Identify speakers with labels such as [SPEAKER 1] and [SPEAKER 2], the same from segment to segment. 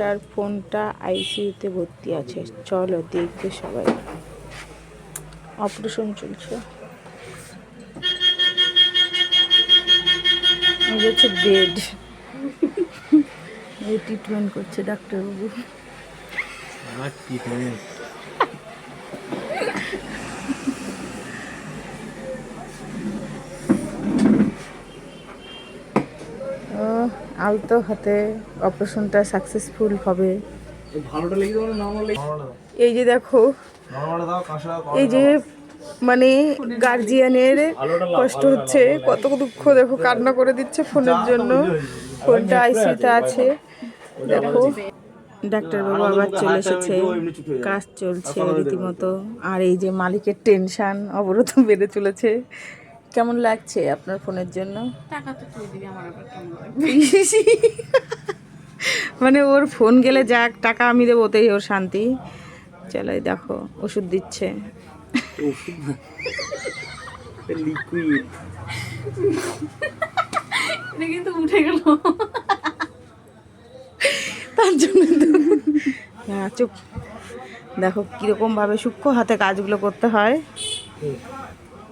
[SPEAKER 1] তার ফোনটা আইসিইউতে ভর্তি আছে। চলো দেখবে সবাই। অপারেশন চলছে। হচ্ছে বেড এই ট্রিটমেন্ট করছে ডাক্তারবাবু।
[SPEAKER 2] আমার ট্রিটমেন্ট
[SPEAKER 1] ও, আলতো হাতে অপারেশনটা সাকসেসফুল হবে। এই যে দেখো এই যে মানে গার্জিয়ানের কষ্ট হচ্ছে কত দুঃখ দেখো কান্না করে দিচ্ছে ফোনের জন্য। ফোনটা আইসিতে আছে দেখো ডাক্তারবাবু আবার চলে এসেছে। কাজ চলছে রীতিমতো। আর এই যে মালিকের টেনশন অবরোধ বেড়ে চলেছে। কেমন লাগছে আপনার ফোনের জন্য?
[SPEAKER 3] টাকা তো তুই দিবি আমার আবার কেমন লাগবে?
[SPEAKER 1] মানে ওর ফোন গেলে যাক টাকা আমি দেবো ওতেই ওর শান্তি। চলো দেখো ওষুধ দিচ্ছে।
[SPEAKER 2] লিকুইড
[SPEAKER 3] এটা কিন্তু উঠে গেল।
[SPEAKER 1] তার জন্য হ্যাঁ চুপ। দেখো কীরকম ভাবে সূক্ষ্ম হাতে কাজগুলো করতে হয়।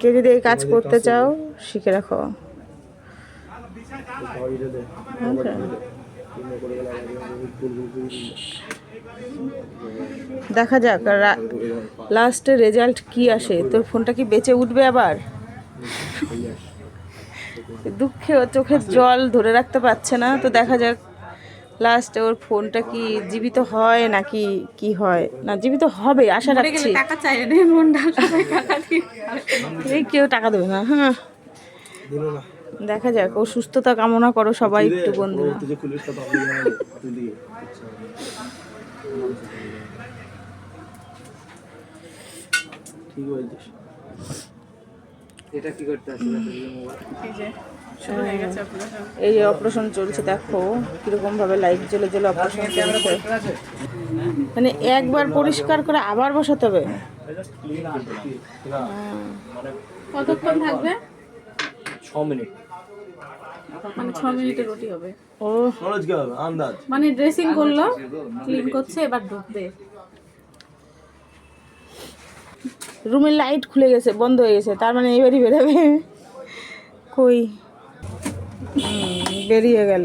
[SPEAKER 1] কেউ যদি এই কাজ করতে চাও শিখে রাখো। আচ্ছা। দেখা যাক লাস্টের রেজাল্ট কি আসে? তোর ফোনটা কি বেঁচে উঠবে আবার? দুঃখে চোখের জল ধরে রাখতে পারছে না তো দেখা যাক। লাস্টে ওর ফোনটা কি জীবিত হয় নাকি কি হয়? না জীবিত হবে আশা রাখছি।
[SPEAKER 3] টাকা চাই
[SPEAKER 1] এই কেউ টাকা দেবে না হ্যাঁ। দেখা যাক ও সুস্থতা কামনা করো সবাই একটু
[SPEAKER 2] বন্ধু ঠিক এটা কি করতে আসলে
[SPEAKER 3] এই যে শুরু হয়ে গেছে অপারেশন
[SPEAKER 1] এই যে অপারেশন চলছে দেখো কীরকম ভাবে লাইট জ্বলে জ্বলে অপারেশন চলছে। মানে একবার পরিষ্কার করে আবার বসাতে হবে?
[SPEAKER 3] কতক্ষণ থাকবে?
[SPEAKER 2] ছ মিনিট।
[SPEAKER 3] মানে ছ মিনিটের রুটি হবে।
[SPEAKER 1] ও
[SPEAKER 2] আন্দাজ।
[SPEAKER 3] মানে ড্রেসিং করল ক্লিন করছে এবার ঢুকবে।
[SPEAKER 1] রুমের লাইট খুলে গেছে, বন্ধ হয়ে গেছে, তার মানে এবারই বেরোবে। কই? বেরিয়ে গেল।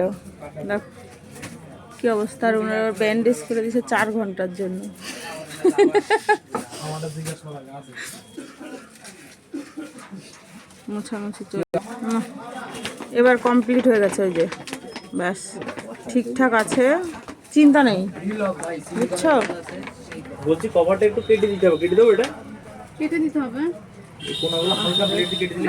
[SPEAKER 1] কি অবস্থা ওনার ব্যান্ডেজ করে দিয়েছে চার ঘণ্টার জন্য। মোছামুছি চলে এবার কমপ্লিট হয়ে গেছে ওই যে, ব্যাস, ঠিকঠাক আছে, চিন্তা নেই। বুঝছ?
[SPEAKER 2] বলছি কভারটা একটু কেটে দিতে হবে, কেটে দেবো এটা?
[SPEAKER 3] কেটে দিতে হবে।
[SPEAKER 2] কোনগুলো হালকা প্লেট কেটে দিলে